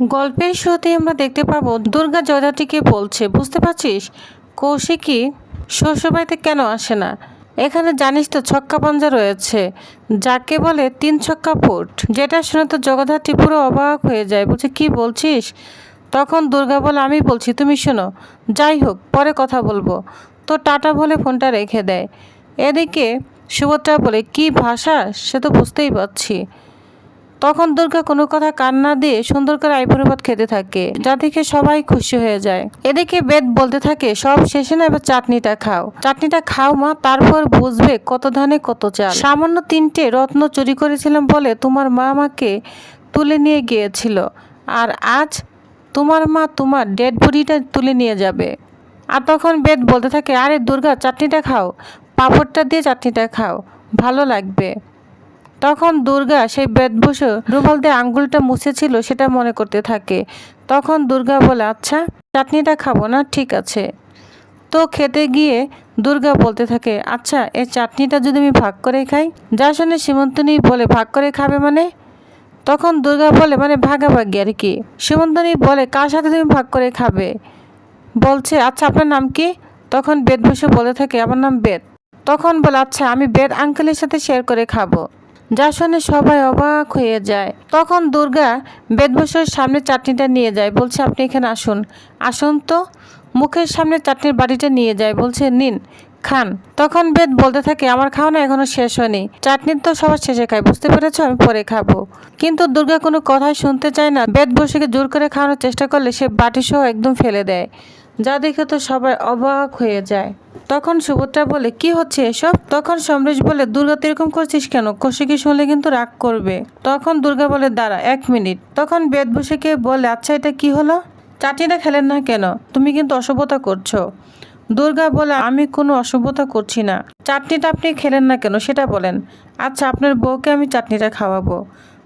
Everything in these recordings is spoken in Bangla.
গল্পের শুরুতেই আমরা দেখতে পাবো দুর্গা জয়দাটিকে বলছে, বুঝতে পারছিস? কৌশিকী শ্বশুরবাড়িতে কেন আসে না? এখানে জানিস তো ছক্কা পাঞ্জা রয়েছে, যাকে বলে তিন ছক্কা ফুট যেটা শুনে তো জগদ্ধাত্রী পুরো অবাক হয়ে যায় বলছে কি বলছিস? তখন দুর্গা বলে, আমি বলছি, তুমি শোনো, যাই হোক, পরে কথা বলব। তো টাটা বলে ফোনটা রেখে দেয়। এদিকে সুভদ্রা বলে, কি ভাষা? সে তো বুঝতেই পারছি। তখন দুর্গা কোনো কথা কান না দিয়ে সুন্দর করে আইপুরি ভাত খেতে থাকে, যা দেখে সবাই খুশি হয়ে যায়। এদিকে বেদ বলতে থাকে, সব শেষে না এবার চাটনিটা খাও। চাটনিটা খাও মা, তারপর বুঝবে কত ধানে কত চাল। সামান্য তিনটে রত্ন চুরি করেছিলাম বলে তোমার মা আমাকে তুলে নিয়ে গিয়েছিল। আর আজ তোমার মা তোমার ডেড বডিটা তুলে নিয়ে যাবে। আর তখন বেদ বলতে থাকে, আরে দুর্গা, চাটনিটা খাও। পাঁপড়টা দিয়ে চাটনিটা খাও। ভালো লাগবে। তখন দুর্গা সেই বেদবস রুমাল দিয়ে আঙ্গুলটা মুছেছিল সেটা মনে করতে থাকে। তখন দুর্গা বলে আচ্ছা চাটনিটা খাব না, ঠিক আছে। তো খেতে গিয়ে দুর্গা বলতে থাকে আচ্ছা এই চাটনিটা যদি আমি ভাগ করে খাই? যা শুনে সীমন্তনী বলে, ভাগ করে খাবে মানে? তখন দুর্গা বলে মানে ভাগাভাগি আর কি। সীমন্তনী বলে, কার সাথে তুমি ভাগ করে খাবে? বলছে আচ্ছা আপনার নাম কি? তখন বেদ বসে বলে থাকে, আমার নাম বেদ। তখন বলে আচ্ছা আমি বেদ আঙ্কেলের সাথে শেয়ার করে খাব। যা শুনে সবাই অবাক হয়ে যায়। তখন দুর্গা বেদবসের সামনে চাটনিটা নিয়ে যায়, বলছে, আপনি এখানে আসুন। আসুন তো? মুখের সামনে চাটনির বাটিটা নিয়ে যায়। বলছে, নিন, খান। তখন বেদ বলতে থাকে, আমার খাওয়ানো এখনও শেষ হয়নি। চাটনি তো সবার শেষে খাই, বুঝতে পেরেছ? আমি পরে খাব। কিন্তু দুর্গা কোনো কথাই শুনতে চায় না। বেদ বসেকে জোর করে খাওয়ানোর চেষ্টা করলে সে বাটি সহ একদম ফেলে দেয়। যা দেখে তো সবাই অবাক হয়ে যায়। তখন সুভদ্রা বলে, কি হচ্ছে এসব? তখন সমরেশ বলে, দুর্গা তুই এরকম করছিস কেন? কৌশিকী শুনলে কিন্তু রাগ করবে। তখন দুর্গা বলে, দাঁড়া, এক মিনিট। তখন বেদ বসেকে বলে আচ্ছা এটা কি হলো? চাটনিটা খেলেন না কেন? তুমি কিন্তু অসভ্যতা করছ। দুর্গা বলে, আমি কোনো অসভ্যতা করছি না। চাটনিটা আপনি খেলেন না কেন? সেটা বলেন। আচ্ছা আপনার বউকে আমি চাটনিটা খাওয়াবো।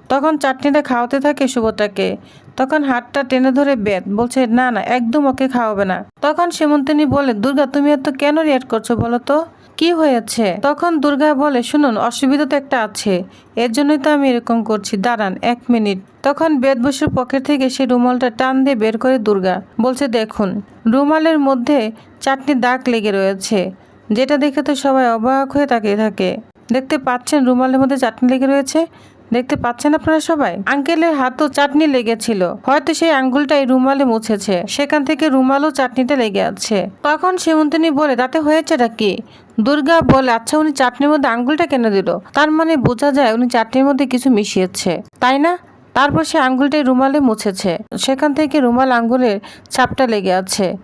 তখন চাটনিটা খাওয়াতে থাকে সুভদ্রাকে। তখন হাতটা টেনে ধরে বেদ বলছে, না না, একদম ওকে খাওয়াবে না। তখন সীমন্তিনী বলে, দুর্গা, তুমি এত কেন রিয়াক্ট করছ বলো তো? কি হয়েছে? তখন দুর্গা বলে, শুনুন, অসুবিধা তো একটা আছে। এর জন্যই তো আমি এরকম করছি। দাঁড়ান, এক মিনিট। তখন বেদ বসুর পকেট থেকে সে রুমালটা টান দিয়ে বের করে দুর্গা বলছে, দেখুন, রুমালের মধ্যে চাটনি দাগ লেগে রয়েছে। যেটা দেখে তো সবাই অবাক হয়ে তাকিয়ে থাকে। দেখতে পাচ্ছেন রুমালের মধ্যে চাটনি লেগে রয়েছে? দেখতে পাচ্ছেন আপনারা সবাই? আঙ্কেলের হাতও চাটনি লেগেছিল। হয়তো সেই আঙ্গুলটা এই রুমালে মুছেছে। সেখান থেকে রুমালও চাটনিটা লেগে আছে। তখন সীমন্তিনী বলে, তাতে হয়েছেটা কি? দুর্গা বলে আচ্ছা উনি চাটনির মধ্যে আঙ্গুলটা কেন দিল? তার মানে বোঝা যায় উনি চাটনির মধ্যে কিছু মিশিয়েছে। তাই না? তারপর সে আঙ্গুলটাই রুমালে মুছেছে। সেখান থেকে রুমাল আঙ্গুলের ছাপটা লেগে আছে।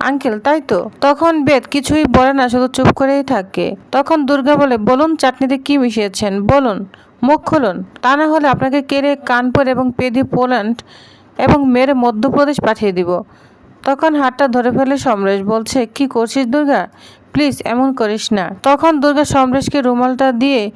আঙ্কেল, তাই তো? তখন বেদ কিছুই বলে না, শুধু চুপ করেই থাকে। তখন দুর্গা বলে, বলুন চাটনিতে কি মিশিয়েছেন? বলুন, মুখ খুলুন। তা না হলে আপনাকে কেড়ে কানপুর এবং পেদি পোল্যান্ড এবং মেরে মধ্যপ্রদেশ পাঠিয়ে দিব। তখন হাতটা ধরে ফেলে সমরেশ বলছে, কি করছিস দুর্গা? প্লিজ, এমন করিস না। তখন দুর্গা সমরেশকে রুমালটা দিয়ে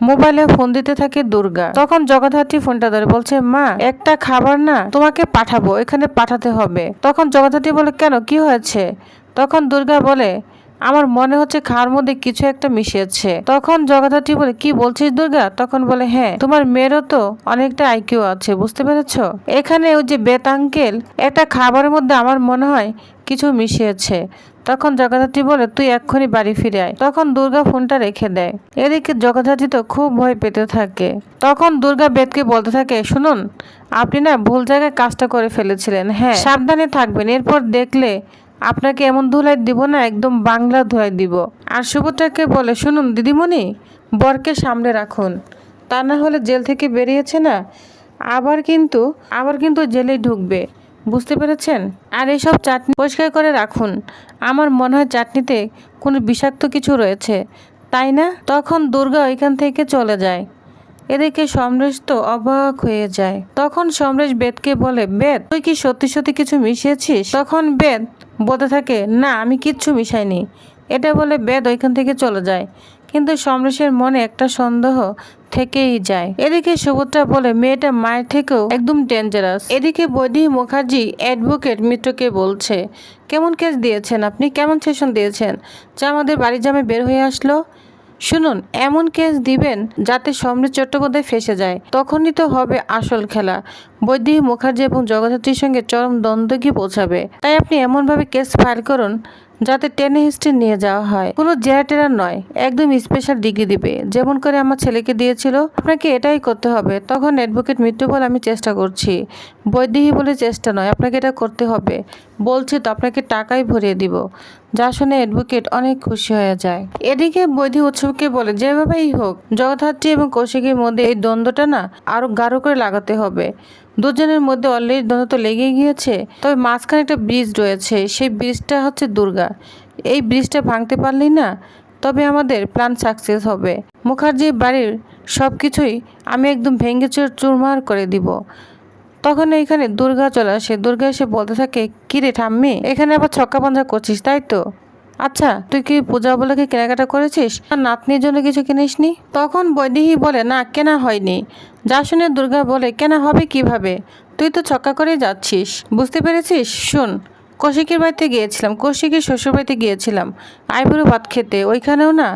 মোবাইলে ফোন দিতে থাকে দুর্গা। তখন জগদ্ধাত্রী ফোনটা ধরে বলছে, মা, একটা খাবার না তোমাকে পাঠাবো, এখানে পাঠাতে হবে। তখন জগদ্ধাত্রী বলে, কেন? কি হয়েছে? তখন দুর্গা বলে, আমার মনে হচ্ছে খাওয়ার মধ্যে কিছু একটা মিশিয়েছে। তখন জগদ্ধাত্রী বলে, কি বলছিস দুর্গা? তখন বলে হ্যাঁ তোমার মেয়েরও তো অনেকটা আইকিউ আছে, বুঝতে পেরেছ? এখানে ওই যে বেতাঙ্কেল একটা খাবারের মধ্যে আমার মনে হয় কিছু মিশিয়েছে। তখন জগদ্ধাত্রী বলে, তুই এক্ষুনি বাড়ি ফিরে আয়। তখন দুর্গা ফোনটা রেখে দেয়। এদিকে জগদ্ধাত্রী তো খুব ভয় পেতে থাকে। তখন দুর্গা বেদকে বলতে থাকে, শুনুন, আপনি না ভুল জায়গায় কাজটা করে ফেলেছিলেন। হ্যাঁ সাবধানে থাকবেন। এরপর দেখলে আপনাকে এমন ধুলাই দিব না, একদম বাংলা ধুলাই দিব। আর সুভদ্রাকে বলে, শুনুন, দিদিমণি, বরকে সামনে রাখুন। তা না হলে জেল থেকে বেরিয়েছে না, আবার কিন্তু আবার কিন্তু জেলে ঢুকবে। বুঝতে পেরেছেন? আর এইসব চাটনি পরিষ্কার করে রাখুন। আমার মনে হয় চাটনিতে কোনো বিষাক্ত কিছু রয়েছে। তাই না? তখন দুর্গা ওইখান থেকে চলে যায়। এদিকে সমরেশ তো অবাক হয়ে যায়। তখন সমরেশ বেদকে বলে, বেদ, তুই কি সত্যি সত্যি কিছু মিশিয়েছিস? তখন বেদ বলতে থাকে, না, আমি কিচ্ছু মিশাইনি। এটা বলে বেদ ওইখান থেকে চলে যায়। কিন্তু সমরেশের মনে একটা সন্দেহ থেকেই যায়। এদিকে সুভদ্রা বলে, মেয়েটা মায়ের থেকেও একদম ডেঞ্জারাস এদিকে বৈদি মুখার্জি অ্যাডভোকেট মিত্রকে বলছে, কেমন কেস দিয়েছেন আপনি? কেমন সেশন দিয়েছেন? যা আমাদের বাড়ি জামে বের হয়ে আসলো? শুনুন, এমন কেস দিবেন যাতে সমৃদ্ধ চট্টোপাধ্যায় ফেসে যায়। তখনই তো হবে আসল খেলা। বৈদেহী মুখার্জি এবং জগদ্ধাত্রীর সঙ্গে চরম দ্বন্দ্ব গিয়ে পৌঁছাবে। তাই আপনি এমনভাবে কেস ফাইল করুন যাতে টেনে হিস্ট্রি নিয়ে যাওয়া হয়। কোনো জেরাটেরা নয়, একদম স্পেশাল ডিগ্রি দিবে। যেমন করে আমার ছেলেকে দিয়েছিল, আপনাকে এটাই করতে হবে। তখন অ্যাডভোকেট মৃত্যু বলে আমি চেষ্টা করছি। বৈদেহী বলে চেষ্টা নয়, আপনাকে এটা করতে হবে। বলছি তো, আপনাকে টাকাই ভরিয়ে দিব। যা শুনে অ্যাডভোকেট অনেক খুশি হয়ে যায়। এদিকে বৈধি উৎসবকে বলে, যেভাবেই হোক, জগদ্ধাত্রী এবং কৌশিকের মধ্যে এই দ্বন্দ্বটা না আরও গাঢ় করে লাগাতে হবে। দুজনের মধ্যে অলরেডি দ্বন্দ্ব তো লেগেই গিয়েছে, তবে মাঝখানে একটা ব্রিজ রয়েছে, সেই ব্রিজটা হচ্ছে দুর্গা। এই ব্রিজটা ভাঙতে পারলেই না, তবে আমাদের প্ল্যান সাকসেস হবে। মুখার্জির বাড়ির সব কিছুই আমি একদম ভেঙে চুর চুরমার করে দিব। তখন এইখানে দুর্গা চলে আসে। দুর্গা এসে বলতে থাকে, কিরে ঠাম্মি, এখানে আবার ছক্কা পাঞ্জা করছিস, তাই তো? আচ্ছা তুই কি পূজা কি কেনাকাটা করেছিস? আর নাতনির জন্য কিছু কিনিসনি? তখন বৈদেহী বলে, না, কেনা হয়নি। যা শুনে দুর্গা বলে, কেনা হবে কীভাবে? তুই তো ছক্কা করেই যাচ্ছিস, বুঝতে পেরেছিস? শোন, কৌশিকের বাড়িতে গিয়েছিলাম, কৌশিকের শ্বশুর বাড়িতে গিয়েছিলাম। আইবুড়ো ভাত খেতে, ওইখানেও না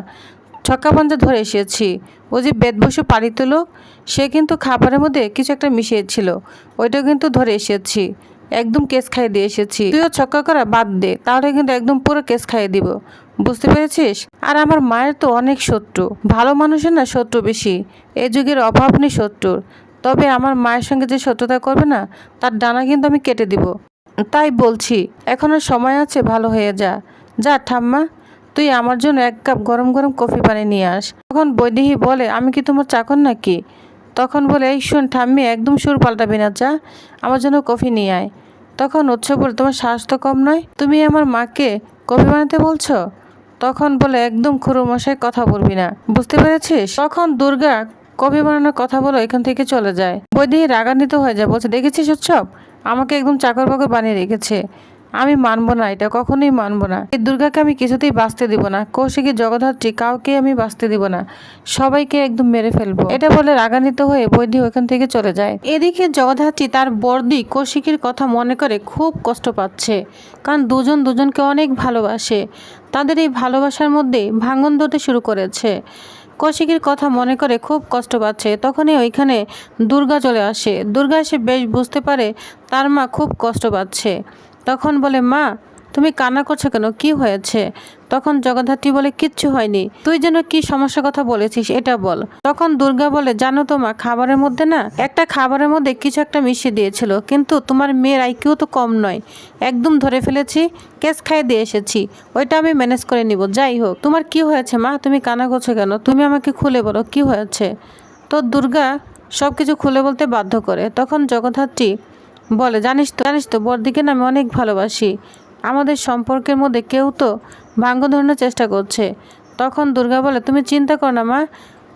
ছক্কা পাঞ্জা ধরে এসেছি। ও যে বেদবসু পালিত লোক সে কিন্তু খাবারের মধ্যে কিছু একটা মিশিয়েছিল। ওইটাও কিন্তু ধরে এসেছি। একদম কেস খাইয়ে দিয়ে এসেছি। তুইও ছক্কা করা বাদ দে, তাহলে কিন্তু একদম পুরো কেস খাইয়ে দিব। বুঝতে পেরেছিস? আর আমার মায়ের তো অনেক শত্রু। ভালো মানুষের না শত্রু বেশি। এই যুগের অভাব নেই শত্রুর। তবে আমার মায়ের সঙ্গে যে শত্রুতা করবে না, তার ডানা কিন্তু আমি কেটে দিব। তাই বলছি, এখনও সময় আছে, ভালো হয়ে যা। যা ঠাম্মা। তুই আমার জন্য এক কাপ গরম গরম কফি পানি নিয়ে আস। তখন বৈদেহী বলে, আমি কি তোমার চাকর নাকি? তখন বলে, এই শোন ঠাম্মি, একদম সুর পাল্টাবি না, যা, আমার জন্য কফি নিয়ে আয়। তখন উৎসব বলে, তোমার শ্বাস তো কম নয়? তুমি আমার মাকে কফি বানাতে বলছো? তখন বলে, একদম খুরু মশাই কথা বলবি না, বুঝতে পেরেছিস? তখন দুর্গা কফি বানানোর কথা বলে এখান থেকে চলে যায়। বৈদেহী রাগান্বিত হয়ে যায়, বলছে, দেখেছিস উৎসব? আমাকে একদম চাকর বাকর বানিয়ে রেখেছে। আমি মানব না, এটা কখনোই মানব না। এই দুর্গাকে আমি কিছুতেই বাঁচতে দিব না। কৌশিকী জগদ্ধাত্রী, কাউকে আমি বাঁচতে দিব না। সবাইকে একদম মেরে ফেলব। এটা বলে রাগান্বিত হয়ে বৈদি ওখান থেকে চলে যায়। এদিকে জগদ্ধাত্রী তার বর্দি কৌশিকীর কথা মনে করে খুব কষ্ট পাচ্ছে, কারণ দুজন দুজনকে অনেক ভালোবাসে। তাদের এই ভালোবাসার মধ্যে ভাঙন ধরতে শুরু করেছে। কৌশিকীর কথা মনে করে খুব কষ্ট পাচ্ছে। তখনই ওইখানে দুর্গা চলে আসে। দুর্গা এসে বেশ বুঝতে পারে তার মা খুব কষ্ট পাচ্ছে। তখন বলে, মা তুমি কান্না করছ কেন? কি হয়েছে? তখন জগদ্ধাত্রী বলে, কিচ্ছু হয়নি। তুই যেন কি সমস্যার কথা বলেছিস, এটা বল। তখন দুর্গা বলে, জানো তো মা, খাবারের মধ্যে না, একটা খাবারের মধ্যে কিছু একটা মিশিয়ে দিয়েছিল। কিন্তু তোমার মেয়ের আইকিউ তো কম নয়। একদম ধরে ফেলেছি, কেস খাইয়ে দিয়ে এসেছি। ওইটা আমি ম্যানেজ করে নিব, যাই হোক। তোমার কি হয়েছে মা? তুমি কান্না করছ কেন? তুমি আমাকে খুলে বলো, কি হয়েছে? তো দুর্গা সব কিছু খুলে বলতে বাধ্য করে। তখন জগদ্ধাত্রী বলে, জানিস তো জানিস তো, বড়দিকে না আমি অনেক ভালোবাসি। আমাদের সম্পর্কের মধ্যে কেউ তো ভাঙ্গ ধরানোর চেষ্টা করছে। তখন দুর্গা বলে, তুমি চিন্তা করো না মা,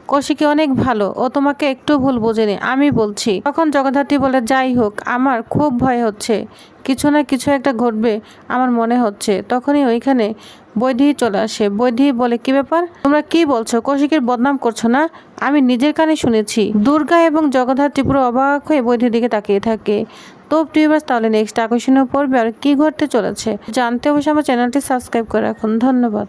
কৌশিকী অনেক ভালো, ও তোমাকে একটু ভুল বোঝেনি, আমি বলছি। তখন জগদ্ধাত্রী বলে, যাই হোক, আমার খুব ভয় হচ্ছে, কিছু না কিছু একটা ঘটবে আমার মনে হচ্ছে। তখনই ওইখানে বৈধি চলে আসে। বৈধি বলে, কি ব্যাপার? তোমরা কি বলছো? কৌশিকের বদনাম করছ না? আমি নিজের কানে শুনেছি। দুর্গা এবং জগদ্ধাত্রী পুরো অবাক হয়ে বৈধির দিকে তাকিয়ে থাকে। তো টিউবার্স তাহলে নেক্সট আকর্ষণীয় পর্বে আর কী ঘটতে চলেছে? জানতে অবশ্যই আমার চ্যানেলটি সাবস্ক্রাইব করে রাখুন। ধন্যবাদ।